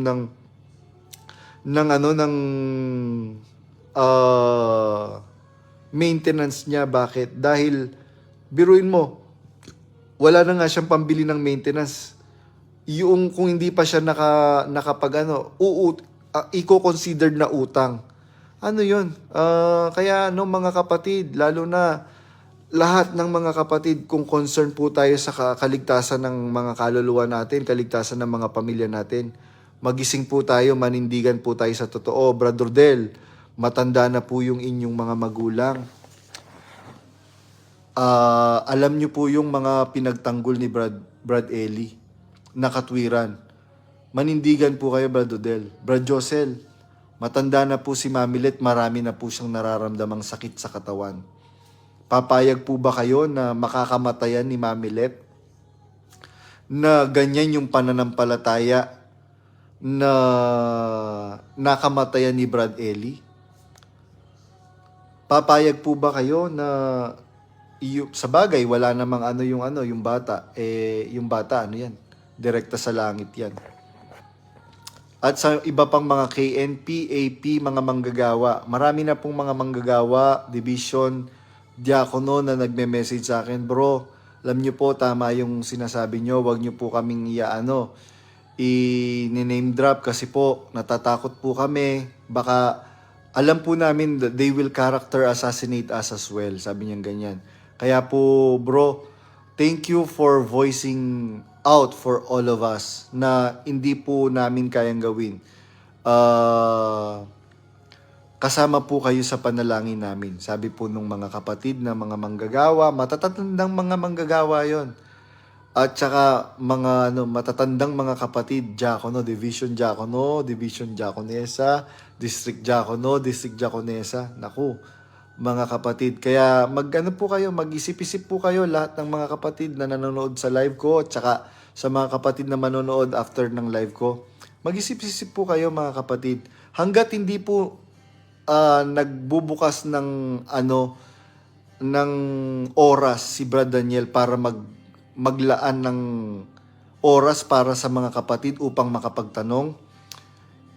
ng ng ano ng uh, maintenance niya. Bakit? Dahil biruin mo wala na nga siyang pambili ng maintenance. Yung kung hindi pa siya naka nakapag ano uut uh, i-considered na utang. Ano yun? Ah, kaya no mga kapatid lalo na lahat ng mga kapatid kung concern po tayo sa ka- kaligtasan ng mga kaluluwa natin, kaligtasan ng mga pamilya natin. Magising po tayo, manindigan po tayo sa totoo. Brother Del, matanda na po yung inyong mga magulang. Ah, alam niyo po yung mga pinagtanggol ni Brad, Brad Eli na katwiran. Manindigan po kayo, Brad Odel. Brad Josel, matanda na po si Mamilet, marami na po siyang nararamdamang sakit sa katawan. Papayag po ba kayo na makakamatayan ni Mamilet? Na ganyan yung pananampalataya na nakamatayan ni Brad Eli? Papayag po ba kayo na iyo, sa bagay wala namang ano yung ano yung bata eh yung bata ano yan direkta sa langit yan at sa iba pang mga KNP, AP, mga manggagawa. Marami na pong mga manggagawa, division, diakono na nagme-message sa akin, bro, alam niyo po tama yung sinasabi niyo, wag niyo po kaming iaano, i-name drop kasi po natatakot po kami, baka alam po namin that they will character assassinate us as well, sabi niya ganyan. Kaya po, bro, thank you for voicing out for all of us na hindi po namin kayang gawin. Ah, kasama po kayo sa panalangin namin. Sabi po nung mga kapatid na mga manggagawa, matatandang mga manggagawa yon. At saka mga ano, matatandang mga kapatid, Diakono, Division Diakono, Division Diakonesa, District Diakono, District Diakonesa. Naku, mga kapatid. Kaya mag-ano po kayo, mag-isip-isip po kayo lahat ng mga kapatid na nanonood sa live ko at saka sa mga kapatid na manonood after ng live ko. Mag-isip-isip po kayo mga kapatid. Hanggat hindi po ah, nagbubukas ng ano ng oras si Brad Daniel para mag maglaan ng oras para sa mga kapatid upang makapagtanong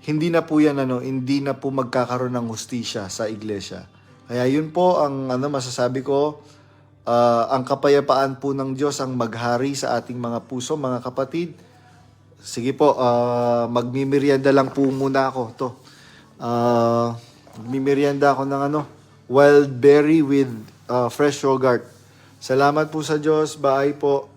hindi na po yan ano, hindi na po magkakaroon ng hustisya sa iglesia. Kaya yun po ang ano masasabi ko, ah, ang kapayapaan po ng Diyos ang maghari sa ating mga puso, mga kapatid. Sige po, ah, magmimerienda lang po muna ako to. Ah, magmimerienda ako ng ano, wild berry with ah, fresh yogurt. Salamat po sa Diyos. Bye po.